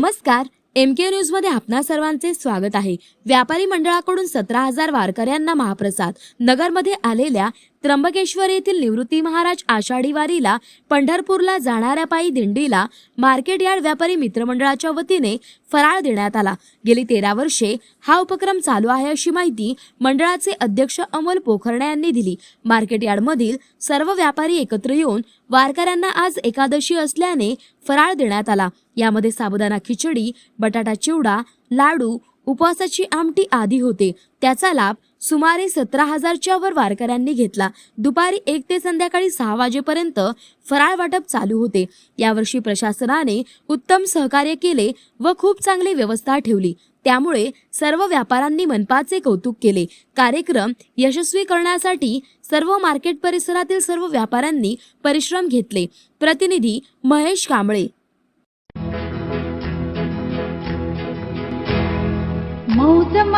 नमस्कार. एम के न्यूजमध्ये आपणा सर्वांचे स्वागत आहे. व्यापारी मंडळाकडून सतरा हजार वारकऱ्यांना महाप्रसाद. नगरमध्ये आलेल्या त्र्यंबकेश्वर येथील निवृत्ती महाराज आषाढी वारीला पंढरपूरला जाणाऱ्या पायी दिंडीला मार्केट यार्ड व्यापारी मित्रमंडळाच्या वतीने फराळ देण्यात आला. गेली तेरा वर्षे हा उपक्रम चालू आहे अशी माहिती मंडळाचे अध्यक्ष अमोल पोखरणे यांनी दिली. मार्केट यार्डमधील सर्व व्यापारी एकत्र येऊन वारकऱ्यांना आज एकादशी असल्याने फराळ देण्यात आला. यामध्ये साबुदाणा खिचडी बटाटा चिवडा लाडू उपवासाची आमटी आदी होते. त्याचा लाभ सुमारे सतरा हजारच्या वर वारकऱ्यांनी घेतला. दुपारी एक ते संध्याकाळी सहा वाजेपर्यंत फराळ वाटप चालू होते. यावर्षी प्रशासनाने उत्तम सहकार्य केले व खूप चांगली व्यवस्था ठेवली. त्यामुळे सर्व व्यापाऱ्यांनी मनपाचे कौतुक केले. कार्यक्रम यशस्वी करण्यासाठी सर्व मार्केट परिसरातील सर्व व्यापाऱ्यांनी परिश्रम घेतले. प्रतिनिधी महेश कांबळे